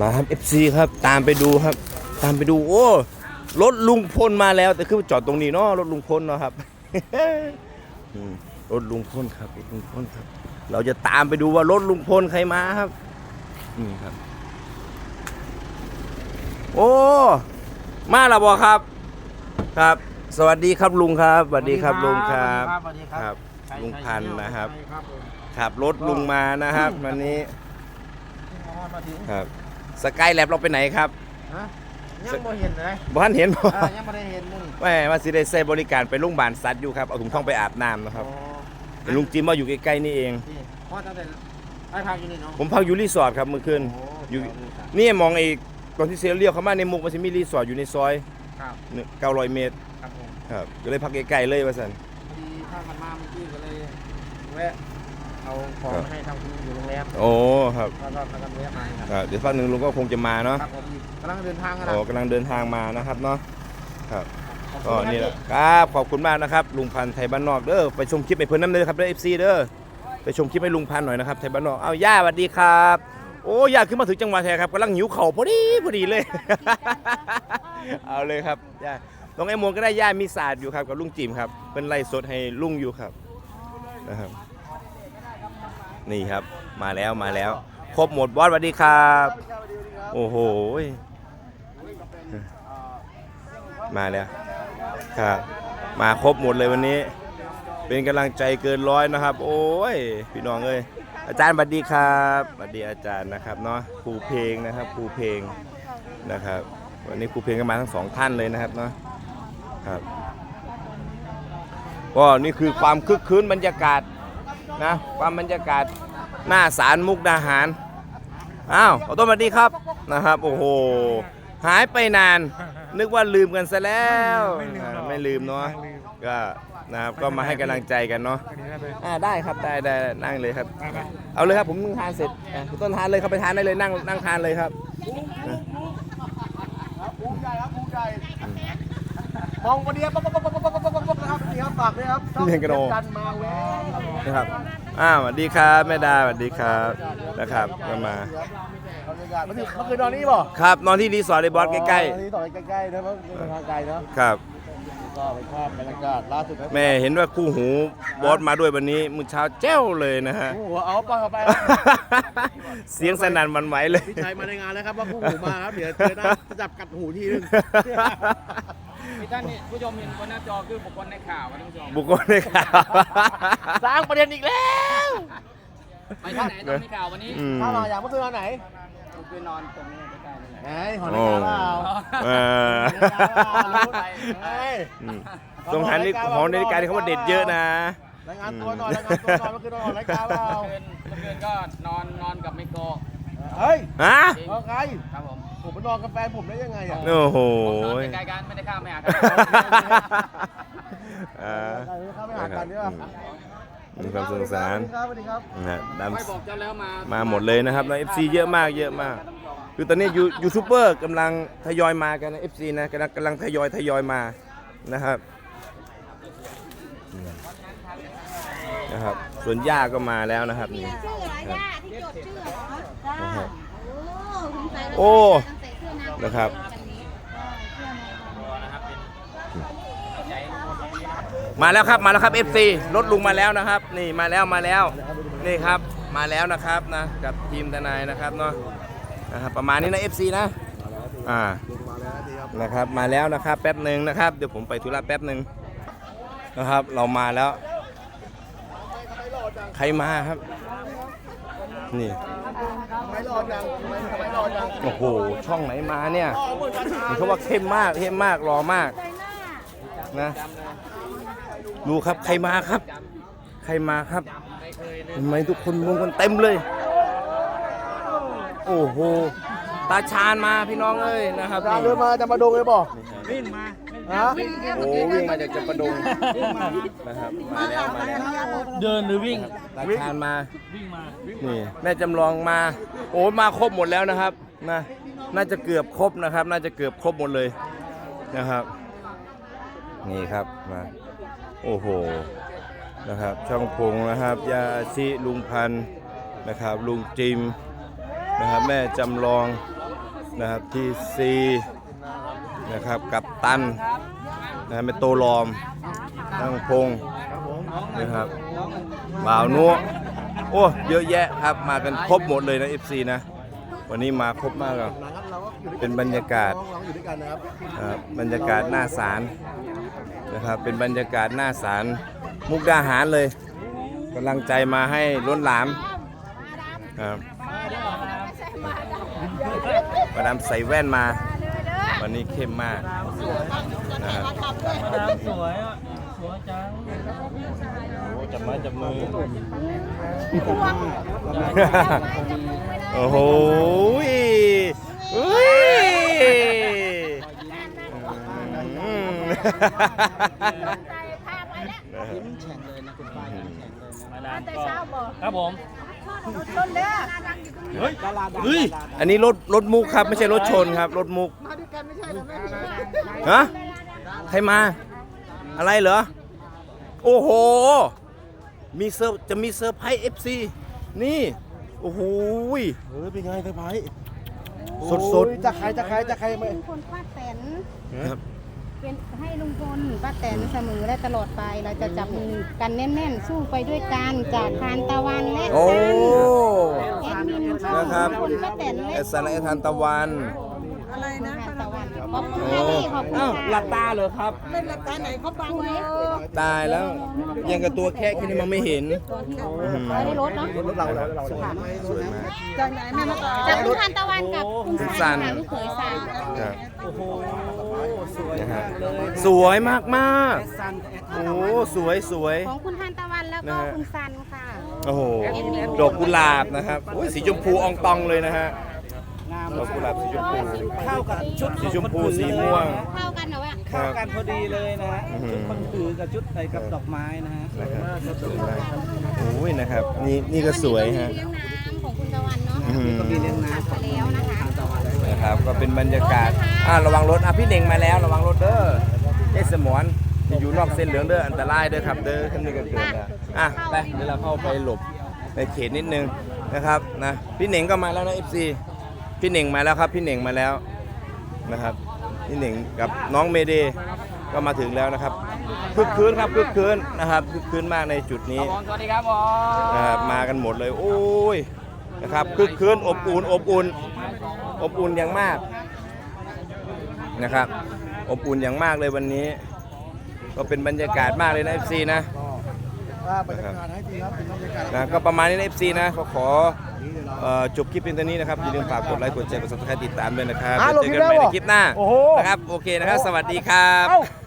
มาครับ FC ครับตามไปดูครับ ตามไปดูโอ้รถลุงพลมาแล้วแต่คือจอดตรงนี้เนาะรถลุงพลเนาะครับอืมรถลุงพลครับรถลุงพลครับ เราจะตามไปดูว่ารถลุงพลใครมาครับนี่ครับ โอ้มาแล้วบอครับ ครับ สวัสดีครับลุงครับสวัสดีครับลุงครับสวัสดีคครัรับบลุงพันธุ์นะครับใช่ครับผมขับรถลุงมานะครับ วันนี้มาถึงครับ สกายแลบเราไปไหนครับฮะยังไม่เห็นเลยบ้านเห็นบ่อ่ายังไม่ได้เห็นมึงแม่มาสิได้ใช้บริการไปโรงพยาบาลสัตว์อยู่ครับเอาถุงท่องไปอาบน้ำนะครับอ๋อเห็นลุงจิมว่าอยู่ใกล้ๆนี่เอง นี่พ่อตั้งแต่ไอ้พักอยู่นี่เนาะผมพักอยู่รีสอร์ทครับเมื่อคืนโอ้อยู่ครับนี่มองไอ้ตอนที่เสียเลี้ยวเข้ามาในมุกมันจะมีรีสอร์ทอยู่ในซอยครับเก้าร้อยเมตรครับผมครับก็เลยพักใกล้ๆเลยว่าสันพอดีถ้ามันมาเมื่อกี้ก็เลยแวะ เอาของครับมาให้ทางคุณอยู่โรงแรมโอ้ครับก็ก็กำลังแวะมาครับครับเดี๋ยวพักหนึ่งลุงก็คงจะมาเนาะครับผมกำลังเดินทางกันอ๋นะอกำลังเดินทางมานะครับเนาะครับขอบก็คุณนี่แหครัละบครับขอบคุณมากนะครับลุงพันธ์ไทยบ้านนอกเด้อไปชมคลิปไอ้เพิ่นน้ำเด้อครับเด้อเอฟซีเด้อไปชมคลิปให้ลุงพันธ์หน่อยนะครับไทยบ้านนอกเอาย่าสวัสดีครับโอ้ย่าขึ้นมาถึงจังหวัดแท้ครับกำลังหิวเข่าวพอดีพอดีเลย เอาเลยครับย่าน้องไอ้มวลก็ได้ย่ามีศาสตร์อยู่ครับกับลุงจิมครับเป็นไล่สดให้ลุงอยู่ครับนะครับ นี่ครับมาแล้วมาแล้ว ครบหมดบอสสวัสดีครับ โอ้โหมาแล้วครับมาครบหมดเลยวันนี้ เป็นกำลังใจเกินร้อยนะครับ โอ้ยพี่น้องเอ้ยอาจารย์สวัสดีครับสวัสดีอาจารย์นะครับเนาะครูเพลงนะครับครูเพลงนะครับ วันนี้ครูเพลงก็มาทั้งสองท่านเลยนะครับเนาะครับก็นี่คือความคึกคืนบรรยากาศ นะความบรรยากาศหน้าศาลมุกดาหาร อ้าวขอโทษสวัสดีครับนะครับ โอ้โห หายไปนาน นึกว่าลืมกันซะแล้วไม่ลืมเนาะก็นะครับก็มาให้กำลังใจกันเนาะอันนี้ได้เลยอ่าได้ครับได้ได้นั่งเลยครับ เอาเลยครับผมทานเสร็จคุณต้นทานเลยครับไปทานได้เลยนั่งนั่งทานเลยครับภูมิใจครับภูมิใจ มองวัเดียวปั๊บปั๊บปั๊บปั๊บปั๊บปั๊บปั๊บนะครับนี่ครับปากด้วยครับช่องเรียนกระโดด จันทร์มาแววคบผมนะครับอ้าวสวัสดีครับแม่ดาสวัสดีครับนะครับก็มา บรรยากาศเมื่อคืนเมื่อคืนนอนนี่บ่ครับนอนที่รีสอร์ทในบอสใกล้ๆนี่ต่อใกล้ๆนะเพราะเดินทางไกลเนาะๆครับ ก็ไปภาพบรรยากาศล่าสุดนะแม่เห็นว่าคู่หูบอสมาด้วยวันนี้มื้อเช้าแจ้วเลยนะฮะ หัวเอาปล่อยเข้าไปครับ เสียงสนั่นหวันไหวเลย พี่ชัยมาในงานแล้วครับว่าพวกผมมาครับ เดี๋ยวเจอหน้าจะจับกัดหูทีนึง ที่ท่านนี่ผู้ชมเห็นบนหน้าจอคือบุคคลในข่าวนะท่านผู้ชมบุคคลในข่าวสร้างประเด็นอีกแล้วไปที่ไหนตอนในข่าววันนี้อืมถ้ามาอย่างเมื่อคืนนอนไหนผมคือนอนตรงนี้ใกล้ๆนี่แหละไหนหอนาฬิกาเปล่าเออรู้ไหนเฮ้ย อืมตรงหันนี่ของนาฬิกาที่เขาว่าเด็ดเยอะนะ รายงานตัวหน่อยรายงานตัวหน่อยเมื่อคืนนอนหอนาฬิกาเปล่าเมื่อคืนเมื่อคืนก็นอนนอนกับไมโครเฮ้ยฮะ จริงเอาไงครับผม ผมไปนอนกับแฟนผมได้ยังไงอะโอ้โหผมนอนใกล้ๆกันไม่ได้ข้ามไม่หากันอ่าเข้าไปหากันดีกว่ามีความสนุกสนานสวัสดีครับนะฮะดไม่บอกเจ้าแล้วมาำมามาหมดเลยนะครับนะเอฟซีเยอะมากเยอะมาก คือตอนนี้ยูยูทูบเบอร์กำลังทยอยมากันนะเอฟซีนะกำลังกำลังทยอยทยอยมานะครับอืมนะครับ ส่วนย่าก็มาแล้วนะครับมีนี่ ชื่อเหรอย่าที่จดชื่อเหรอจ้า นะครับ โอ้สงสัยเราโอ้ใส่เสื้อน้ำนะครับ มาแล้วครับมาแล้วครับ FC รถลุงมาแล้วนะครับ นี่มาแล้วมาแล้วนี่ครับมาแล้วนะครับนะกับทีมทนายนะครับเนาะนะครับประมาณนี้นะ FC นะอ่านะครับมาแล้วนะครับแป๊บหนึ่งนะครับ เดี๋ยวผมไปธุระแป๊บหนึ่งนะครับ เรามาแล้ว ใครมาครับ นี่ ไม่รอจังไม่รอจังโอ้โห ช่องไหนมาเนี่ยเห็นเขาว่าเข้มมากเข้มมากรอมากนะดูครับใครมาครับ ใครมาครับทำไมทุกคนมุงกันเต็มเลย โอ้โห ตาชาญมาพี่น้องเอ้ยนะครับจาเรือมาจะมาดงเลยบอกวิ่งมา ฮะโอ้วิ่งมาจากจัปะดงนะครับมาแล้วมาแล้วเดินหรือวิ่งตาชาญมาวิ่งมานี่แม่จำลองมา โอ้มาครบหมดแล้วนะครับนะน่าจะเกือบครบนะครับ น่าจะเกือบครบหมดเลยนะครับ นี่ครับมาโอ้โหนะครับ ช่องพงนะครับยาชิลุงพันธ์นะครับลุงจิมนะครับแม่จำลองนะครับทีซี นะครับกับตันนะเป็นโตลอมตั้งพงนะครับบ่าวนัวโอ้เยอะแยะครับมากันครบหมดเลยนะ FC นะวันนี้มาครบมากครับเป็นบรรยากาศบครับบรรยากาศหน้าศาลนะครับเป็นบรรยากาศหน้าศาลมุกดาหารเลยกำลังใจมาให้ล้นหลามครับมาดามใส่แว่นมา วันนี้เข้มมากนะครับสวยอะสวยจังโอ้จับไม้จับมือโอ้โหยอุ้ยอืมยิ้มแฉ่งเลยนะคุณป้ายิ้มแฉ่งเลยนะมาดามแต่ก็เช้าบอกครับผมชนเด้อเฮ้ยดาราดังเฮ้ย อันนี้รถรถมุกครับ ไม่ใช่รถชนครับ รถมุก ฮะใครมา อะไรเหรอ โอ้โห มีเซอร์จะมีเซอร์ไพรส์เอฟซีนี่ โอ้โหยเฮ้ยเป็นไงเซอร์ไพรส์สดสดโอ้ยจะใครจะใครจะใครไม่ลุงพลป้าแตนครับเป็นให้ลุงพลป้าแตนเสมอและตลอดไปเราจะจับมือกันแน่นๆ สู้ไปด้วยกันจากทานตะวันและโอ้แอดมินช่องนะครับลุงพลป้าแตนและเอสนาเอทานตะวัน อบคุณค่ะพี่ขอบคุณอ้าวค่ะหลับตาเหรอครับ เล่นหลับตาไหนเขาบังเลยตายแล้ว ยังกับตัวแค่แค่นี้มันไม่เห็นไม่ได้รถเนาะรถเราเราเราสวยมาก จากไหนแม่มาต่อจากคุณทานตะวันกับคุณซันค่ะลูกเขยซันครับโอ้โห สวยนะฮะมากเลยสวยมากมากซันแอดๆโอ้สวยสวย ของคุณทานตะวันแล้วก็นะฮะ คุณซันค่ะ โอ้โหดอกกุหลาบนะครับโอ้ยสีชมพูอองตองเลยนะฮะงาม ดอกกุหลาบสีชมพู เข้ากับชุดสีชมพูสีม่วง เข้ากันเหรอวะครัเข้าบกันพอดีเลยนะฮะอื้อหือชุดมันคือกับชุดใส่กับดอกไม้นะฮะนะครับสวยมากโอ้ยนะครับ นี่นี่ก็สวยฮะเลี้ยงน้ำของคุณตะวันเนาะอื้อหือก็มีเลี้ยงน้ำไปแล้วนะคะนะครับ ก็เป็นบรรยากาศอ่าระวังรถอะพี่เน่งมาแล้ว ระวังรถเด้อเอสมอนจะอยู่นอกเส้นเหลืองเด้ออันตรายเด้อครับเด้อขึ้นนี่ก็เกิดนะอะไปเดี๋ยวเราเข้าไปหลบในเขตนิดนึงนะครับนะพี่เน่งก็มาแล้วนะ FC พี่เน่งมาแล้วครับ พี่เน่งมาแล้วนะครับ พี่เน่งกับน้องเมเดย์ก็มาถึงแล้วนะครับคึกคืนครับคึกคืนนะครับคึกคืนมากในจุดนี้ครับผมสวัสดีครับผมนะครับมากันหมดเลยโอ้ยนะครับคึกคืนอบอุ่นอบอุ่นอบอุ่นอย่างมากนะครับ อบอุ่นอย่างมากเลยวันนี้ ก็เป็นบรรยากาศมากเลยนะ FC นะ ว่าบรรยากาศให้ดีครับเป็นบรรยากาศนะก็ประมาณนี้นะ FC นะขอขอเอ่อจบคลิปเป็นตัวนี้นะครับอย่าลืมฝากกดไลค์กดแชร์กด subscribe ติดตามด้วยนะครับอะเดี๋ยวเจอกันใหม่ลงคลิปแล้วเหรอในคลิปหน้าโอ้โห นะครับโอเคนะครับ สวัสดีครับ